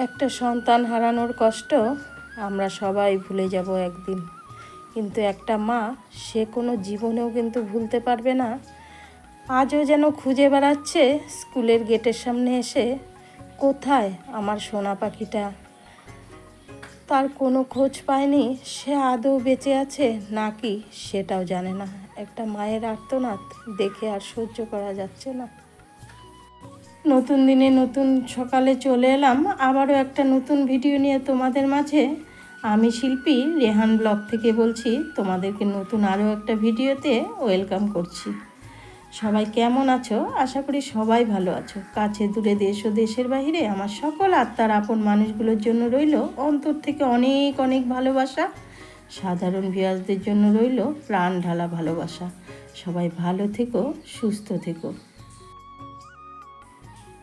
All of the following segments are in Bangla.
একটা সন্তান হারানোর কষ্ট আমরা সবাই ভুলে যাব একদিন। কিন্তু একটা মা, সে কোনো জীবনেও কিন্তু ভুলতে পারবে না। আজও যেন খুঁজে বেড়াচ্ছে স্কুলের গেটের সামনে এসে, কোথায় আমার সোনা পাখিটা? তার কোনো খোঁজ পায়নি, সে আদৌ বেঁচে আছে নাকি সেটাও জানে না। একটা মায়ের আর্তনাদ দেখে আর সহ্য করা যাচ্ছে না। নতুন দিনে নতুন সকালে চলে এলাম। আবারও একটা নতুন ভিডিও নিয়ে তোমাদের মাঝে। আমি শিল্পী রেহান ব্লগ থেকে বলছি, তোমাদেরকে নতুন আরও একটা ভিডিওতে ওয়েলকাম করছি। সবাই কেমন আছো? আশা করি সবাই ভালো আছো। কাছে দূরে দেশ ও দেশের বাইরে আমার সকল আত্মার আপন মানুষগুলোর জন্য রইল অন্তর থেকে অনেক অনেক ভালোবাসা। সাধারণ ভিয়াসদের জন্য রইল প্রাণ ঢালা ভালোবাসা। সবাই ভালো থেকো, সুস্থ থেকো।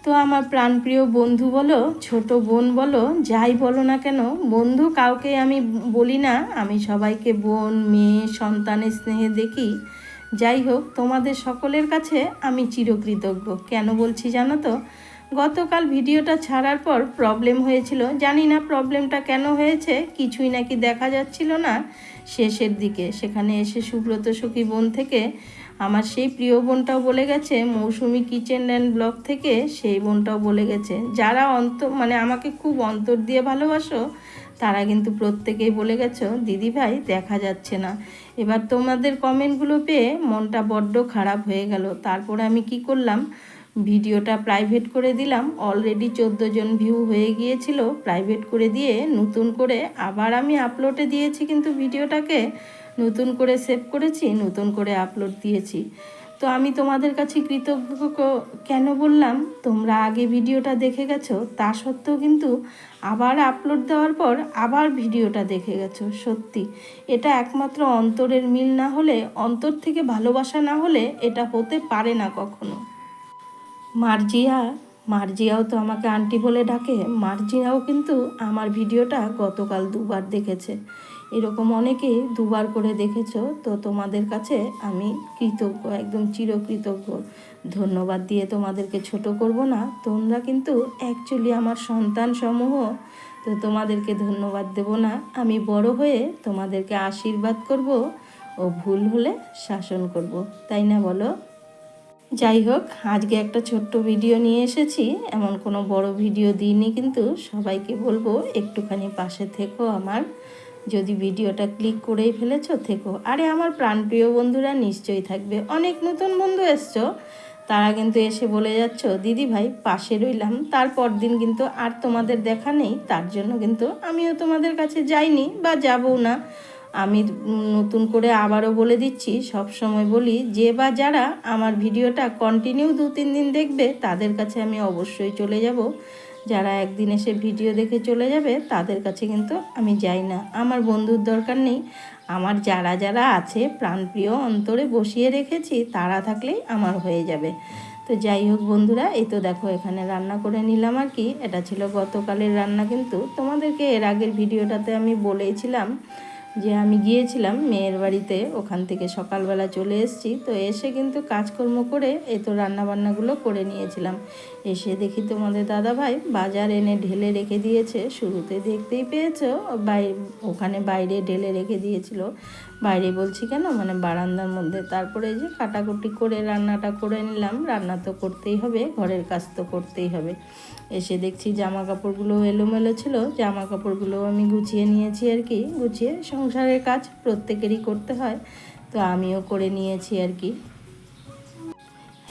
তো আমার প্রাণপ্রিয় বন্ধু বলো, ছোট বোন বলো, যাই বলো না কেন, বন্ধু কাউকে আমি বলি না, আমি সবাইকে বোন, মেয়ে সন্তানের স্নেহে দেখি। যাই হোক, তোমাদের সকলের কাছে আমি চিরকৃতজ্ঞ। কেন বলছি জানো তো? গতকাল ভিডিওটা ছাড়ার পর প্রবলেম হয়েছিল। জানি না প্রবলেমটা কেন হয়েছে, কিছুই নাকি দেখা যাচ্ছিল না। শেষের দিকে, সেখানে এসে সুব্রত সখী বোন থেকে আমার সেই প্রিয় বোনটাও বলে গেছে, মৌসুমি কিচেন অ্যান্ড ব্লগ থেকে সেই বোনটাও বলে গেছে। যারা অন্ত মানে আমাকে খুব অন্তর দিয়ে ভালোবাসো, তারা কিন্তু প্রত্যেকেই বলে গেছো, দিদি ভাই, দেখা যাচ্ছে না। এবার তোমাদের কমেন্টগুলো পেয়ে মনটা বড্ড খারাপ হয়ে গেল। তারপরে আমি কি করলাম, ভিডিওটা প্রাইভেট করে দিলাম। অলরেডি চোদ্দ জন ভিউ হয়ে গিয়েছিল, প্রাইভেট করে দিয়ে নতুন করে আবার আমি আপলোডে দিয়েছি কিন্তু ভিডিওটাকে। নতুন করে সেভ করেছি, নতুন করে আপলোড দিয়েছি। তো আমি তোমাদের কাছে কৃতজ্ঞ কেন বললাম, তোমরা আগে ভিডিওটা দেখে গেছো, তা সত্ত্বেও কিন্তু আবার আপলোড দেওয়ার পর আবার ভিডিওটা দেখে গেছো, সত্যি। এটা একমাত্র অন্তরের মিল না হলে, অন্তর থেকে ভালোবাসা না হলে এটা হতে পারে না কখনো। মার্জিয়া মার্জিয়াও তো আমাকে আন্টি বলে ডাকে। মার্জিয়াও কিন্তু আমার ভিডিওটা গতকাল দুবার দেখেছে। এরকম অনেকেই দুবার করে দেখেছ, তো তোমাদের কাছে আমি কৃতজ্ঞ, একদম চিরকৃতজ্ঞ। ধন্যবাদ দিয়ে তোমাদেরকে ছোট করব না, তোমরা কিন্তু অ্যাকচুয়ালি আমার সন্তান সমূহ তো তোমাদেরকে ধন্যবাদ দেব না। আমি বড় হয়ে তোমাদেরকে আশীর্বাদ করব ও ভুল হলে শাসন করব, তাই না বলো? যাই হোক, আজকে একটা ছোট্ট ভিডিও নিয়ে এসেছি। এমন কোনো বড় ভিডিও দিইনি কিন্তু সবাইকে বলব একটুখানি পাশে থেকো আমার। যদি ভিডিওটা ক্লিক করেই ফেলেছো, থেকো। আরে আমার প্রাণপ্রিয় বন্ধুরা নিশ্চয়ই থাকবে। অনেক নতুন বন্ধু এসছো। তারা কিন্তু এসে বলে যাচ্ছ, দিদি ভাই, পাশে রইলাম। তারপর দিন কিন্তু আর তোমাদের দেখা নেই। তার জন্য কিন্তু আমিও তোমাদের কাছে যাইনি বা যাবও না। আমি নতুন করে আবারও বলে দিচ্ছি, সব সময় বলি, যে বা যারা আমার ভিডিওটা কন্টিনিউ দু তিন দিন দেখবে, তাদের কাছে আমি অবশ্যই চলে যাব। যারা একদিন এসে ভিডিও দেখে চলে যাবে, তাদের কাছে কিন্তু আমি যাই না। আমার বন্ধুর দরকার নেই। আমার যারা যারা আছে, প্রাণপ্রিয় অন্তরে বসিয়ে রেখেছি, তারা থাকলেই আমার হয়ে যাবে। তো যাই হোক বন্ধুরা, এই তো দেখো এখানে রান্না করে নিলাম আর কি। এটা ছিল গতকালের রান্না কিন্তু তোমাদেরকে এর আগের ভিডিওটাতে আমি বলেইছিলাম যে আমি গিয়েছিলাম মেয়ের বাড়িতে, ওখান থেকে সকালবেলা চলে এসেছি। তো এসে কিন্তু কাজকর্ম করে এই তো রান্নাবান্নাগুলো করে নিয়েছিলাম। এসে দেখি তোমাদের দাদাভাই বাজার এনে ঢেলে রেখে দিয়েছে। শুরুতে দেখতেই পেয়েছ, বাই, ওখানে বাইরে ঢেলে রেখে দিয়েছিল। বাইরে বলছি কেন? মানে বারান্দার মধ্যে। তারপরে এই যে কাটাকুটি করে রান্নাটা করে নিলাম। রান্না তো করতেই হবে, ঘরের কাজ তো করতেই হবে। এসে দেখছি জামা কাপড়গুলো এলোমেলো ছিল, জামা কাপড়গুলো আমি গুছিয়ে নিয়েছি আর কি, গুছিয়ে সংসারের কাজ প্রত্যেকেরই করতে হয়, তো আমিও করে নিয়েছি আর কি।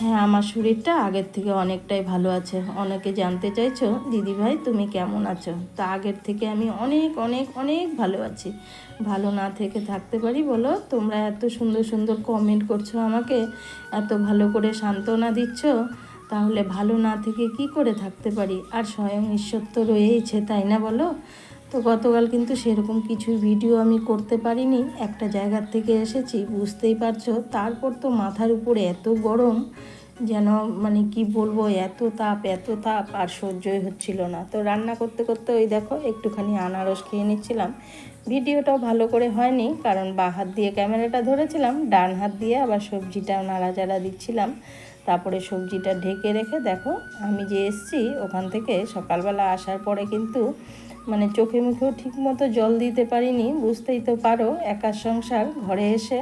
হ্যাঁ আমার শরীরটা আগের থেকে অনেকটাই ভালো আছে, অনেকে জানতে চাইছো, দিদি ভাই, তুমি কেমন আছো? তা আগের থেকে আমি অনেক অনেক অনেক ভালো আছি। ভালো না থেকে থাকতে পারি বলো, তোমরা এত সুন্দর সুন্দর কমেন্ট করছ আমাকে, এত ভালো করে সান্ত্বনা দিচ্ছ তাহলে ভালো না থেকে কি করে থাকতে পারি? আর স্বয়ং ঈশ্বর তো রয়েইছে, তাই না বলো? তো গতকাল কিন্তু সেরকম কিছু ভিডিও আমি করতে পারিনি। একটা জায়গার থেকে এসেছি, বুঝতেই পারছ? তারপর তো মাথার উপরে এত গরম, যেন মানে কি বলব, এত তাপ এত তাপ, আর সহ্যই হচ্ছিল না। তো রান্না করতে করতে ওই দেখো, একটুখানি আনারস খেয়ে নিচ্ছিলাম। ভিডিওটাও ভালো করে হয়নি, কারণ বা হাত দিয়ে ক্যামেরাটা ধরেছিলাম, ডান হাত দিয়ে আবার সবজিটাও নাড়াচাড়া দিচ্ছিলাম। তারপরে সবজিটা ঢেকে রেখে, দেখো আমি যে এসছি ওখান থেকে সকালবেলা আসার পরে কিন্তু মানে চোখে মুখেও ঠিক মতো জল দিতে পারিনি, বুঝতেই তো পারো একার সংসার, ঘরে এসে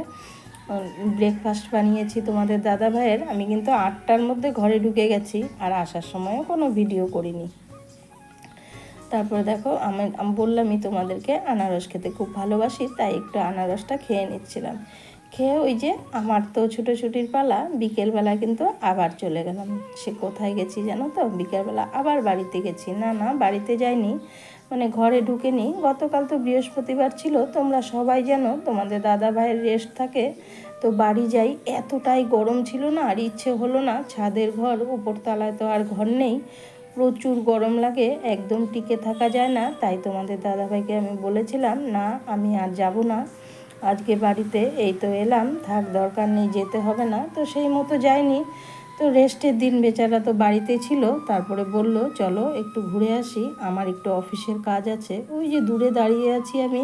ব্রেকফাস্ট বানিয়েছি তোমাদের দাদা ভাইয়ের, আমি কিন্তু আটটার মধ্যে ঘরে ঢুকে গেছি আর আসার সময়ও কোনো ভিডিও করিনি। তারপরে দেখো আমি বললামই তোমাদেরকে, আনারস খেতে খুব ভালোবাসি, তাই একটু আনারসটা খেয়ে নিচ্ছিলাম। খেয়ে ওই যে আমার তো ছুটোছুটির পালা, বিকেলবেলা কিন্তু আবার চলে গেলাম। সে কোথায় গেছি জানো তো? বিকেলবেলা আবার বাড়িতে গেছি। না না, বাড়িতে যাইনি মানে ঘরে ঢুকেনি। গতকাল তো বৃহস্পতিবার ছিল, তোমরা সবাই জানো, তোমাদের দাদা ভাইয়ের রেস্ট থাকে, তো বাড়ি যাই। এতটাই গরম ছিল না, আর ইচ্ছে হলো না, ছাদের ঘর, উপরতলায় তো আর ঘর নেই। প্রচুর গরম লাগে, একদম টিকে থাকা যায় না। তাই তোমাদের দাদাভাইকে আমি বলেছিলাম, না, আমি আর যাব না। আজকে বাড়িতে, এই তো এলাম, থাক, দরকার নেই, যেতে হবে না। তো সেই মতো যাইনি। তো রেস্টের দিন বেচারা তো বাড়িতে ছিল, তারপরে বলল, চলো একটু ঘুরে আসি, আমার একটু অফিসের কাজ আছে। ওই যে দূরে দাঁড়িয়ে আছি আমি,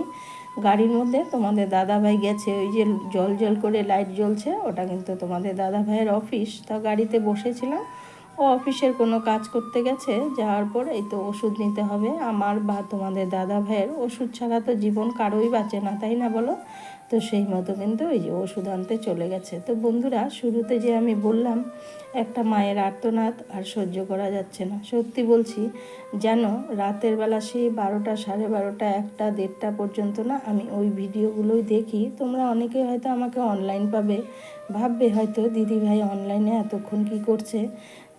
গাড়ির মধ্যে, তোমাদের দাদাভাই গেছে, ওই যে জল জল করে লাইট জ্বলছে, ওটা কিন্তু তোমাদের দাদা ভাইয়ের অফিস। তা গাড়িতে বসেছিলাম, ও অফিসের কোনো কাজ করতে গেছে, যাওয়ার পর এই তো ওষুধ নিতে হবে। আমার বা তোমাদের দাদা ভাইয়ের ওষুধ ছাড়া তো জীবন কারোই বাঁচে না, তাই না বলো? তো সেই মতো কিন্তু ওই যে ওষুধ আনতে চলে গেছে। তো বন্ধুরা, শুরুতে যে আমি বললাম, একটা মায়ের আর্তনাদ আর সহ্য করা যাচ্ছে না। সত্যি বলছি, যেন রাতের বেলা সেই বারোটা, সাড়ে বারোটা, একটা, দেড়টা পর্যন্ত না আমি ওই ভিডিওগুলোই দেখি। তোমরা অনেকে হয়তো আমাকে অনলাইন পাবে, ভাববে হয়তো, দিদি ভাই অনলাইনে এতক্ষণ কি করছে?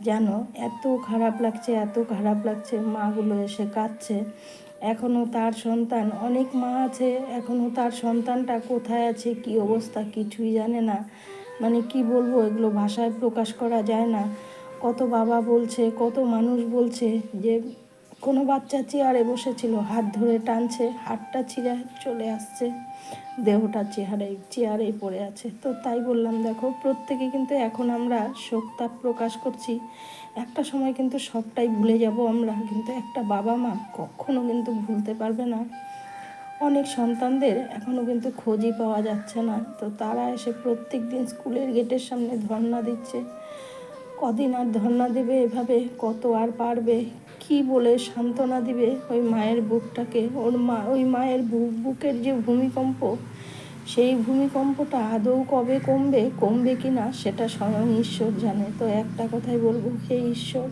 যেন এত খারাপ লাগছে, এত খারাপ লাগছে, মাগুলো এসে কাঁদছে। এখনও তার সন্তান, অনেক মা আছে এখনও তার সন্তানটা কোথায় আছে, কি অবস্থা কিছুই জানে না। মানে কি বলব, এগুলো ভাষায় প্রকাশ করা যায় না। কত বাবা বলছে, কত মানুষ বলছে যে কোনো বাচ্চা চেয়ারে বসেছিল, হাত ধরে টানছে, হাতটা ছিঁড়ে চলে আসছে। দেহটা চেহারাই চেয়ারেই পড়ে আছে। তো তাই বললাম, দেখো, প্রত্যেকে কিন্তু এখন আমরা শোকতাপ প্রকাশ করছি। একটা সময় কিন্তু সবটাই ভুলে যাব আমরা, কিন্তু একটা বাবা মা কখনো কিন্তু ভুলতে পারবে না। অনেক সন্তানদের এখনও কিন্তু খোঁজই পাওয়া যাচ্ছে না। তো তারা এসে প্রত্যেক দিন স্কুলের গেটের সামনে ধর্ণা দিচ্ছে। কদিন আর ধর্ণা দেবে এভাবে? কত আর পারবে? কি বলে সান্ত্বনা দিবে ওই মায়ের বুকটাকে? ওর মা, ওই মায়ের বুক বুকের যে ভূমিকম্প, সেই ভূমিকম্পটা আদৌ কবে কমবে? কমবে কি না সেটা স্বয়ং ঈশ্বর জানে। তো একটা কথাই বলব, হে ঈশ্বর,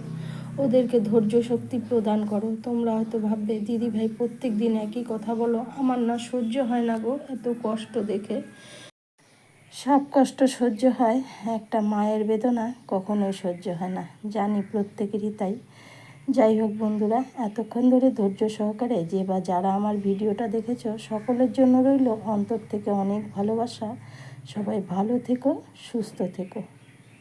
ওদেরকে ধৈর্য শক্তি প্রদান করো। তোমরা হয়তো ভাববে, দিদি ভাই, প্রত্যেক দিন একই কথা বলো। আমার না সহ্য হয় না গো এত কষ্ট দেখে। সব কষ্ট সহ্য হয় একটা মায়ের বেদনা, কখনোই সহ্য হয় না। জানি প্রত্যেকেরই তাই। যাই হোক বন্ধুরা, এতক্ষণ ধরে ধৈর্য সহকারে যে বা যারা আমার ভিডিওটা দেখেছ, সকলের জন্য রইল অন্তর থেকে অনেক ভালোবাসা। সবাই ভালো থেকো, সুস্থ থেকো।